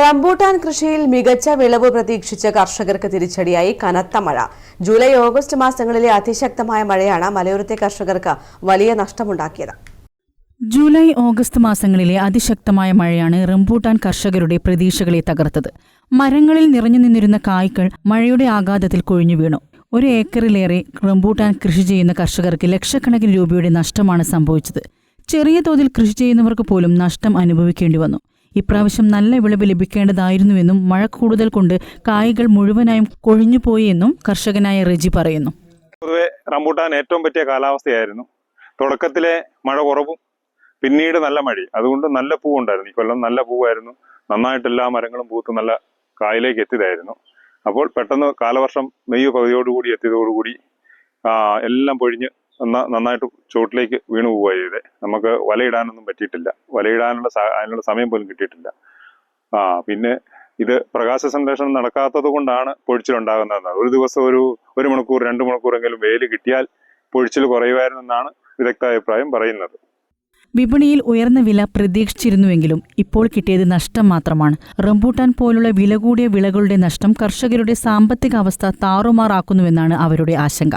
Rambutan കൃഷിയിൽ മികച്ച വിളവ് പ്രതീക്ഷിച്ച കർഷകർക്ക് തിരിച്ചടിയായി കനത്ത മഴ. ജൂലൈ ഓഗസ്റ്റ് മാസങ്ങളിലെ അതിശക്തമായ മഴയാണ് മലയോരത്തെ കർഷകർക്ക് വലിയ നഷ്ടമുണ്ടാക്കിയത്. ജൂലൈ ഓഗസ്റ്റ് മാസങ്ങളിലെ അതിശക്തമായ മഴയാണ് റംബൂട്ടാൻ കർഷകരുടെ പ്രതീക്ഷകളെ തകർത്തത്. മരങ്ങളിൽ നിറഞ്ഞു നിന്നിരുന്ന കായ്കൾ മഴയുടെ ആഘാതത്തിൽ കൊഴിഞ്ഞു വീണു. ഒരു ഏക്കറിലേറെ റംബൂട്ടാൻ കൃഷി ചെയ്യുന്ന കർഷകർക്ക് ലക്ഷക്കണക്കിന് രൂപയുടെ നഷ്ടമാണ് സംഭവിച്ചത്. ചെറിയ തോതിൽ കൃഷി ചെയ്യുന്നവർക്ക് പോലും നഷ്ടം അനുഭവിക്കേണ്ടി വന്നു. ഇപ്രാവശ്യം നല്ല വിളവ് ലഭിക്കേണ്ടതായിരുന്നുവെന്നും മഴ കൂടുതൽ കൊണ്ട് കായകൾ മുഴുവനായും കൊഴിഞ്ഞുപോയി എന്നും കർഷകനായ റെജി പറയുന്നു. പൊതുവെ റംബൂട്ടാൻ ഏറ്റവും പറ്റിയ കാലാവസ്ഥയായിരുന്നു. തുടക്കത്തിലെ മഴ കുറവും പിന്നീട് നല്ല മഴ അതുകൊണ്ട് നല്ല പൂവുണ്ടായിരുന്നു. ഈ കൊല്ലം നല്ല പൂവായിരുന്നു. നന്നായിട്ട് എല്ലാ മരങ്ങളും പൂത്ത് നല്ല കായലേക്ക് എത്തിയതായിരുന്നു. അപ്പോൾ പെട്ടെന്ന് കാലവർഷം മെയ് പകുതിയോടുകൂടി എത്തിയതോടുകൂടി എല്ലാം പൊഴിഞ്ഞ് നന്നായിട്ട് ചുവട്ടിലേക്ക് വീണു പോവുക ചെയ്തത് നമുക്ക് വലയിടാനൊന്നും പറ്റിയിട്ടില്ല. വലയിടാനുള്ള അതിനുള്ള സമയം പോലും കിട്ടിയിട്ടില്ല. ആ പിന്നെ ഇത് പ്രകാശ സംരക്ഷണം നടക്കാത്തത് കൊണ്ടാണ് പൊഴിച്ചിലുണ്ടാകുന്നതെന്നാണ് ഒരു ദിവസം ഒരു ഒരു മണിക്കൂർ രണ്ട് മണിക്കൂറെങ്കിലും വെയിൽ കിട്ടിയാൽ പൊഴിച്ചിൽ കുറയുമായിരുന്നെന്നാണ് വിദഗ്ധ അഭിപ്രായം പറയുന്നത്. വിപണിയിൽ ഉയർന്ന വില പ്രതീക്ഷിച്ചിരുന്നുവെങ്കിലും ഇപ്പോൾ കിട്ടിയത് നഷ്ടം മാത്രമാണ്. റംബൂട്ടാൻ പോലുള്ള വില കൂടിയ വിളകളുടെ നഷ്ടം കർഷകരുടെ സാമ്പത്തിക അവസ്ഥ താറുമാറാക്കുന്നുവെന്നാണ് അവരുടെ ആശങ്ക.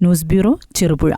News bureau Cherupuzha.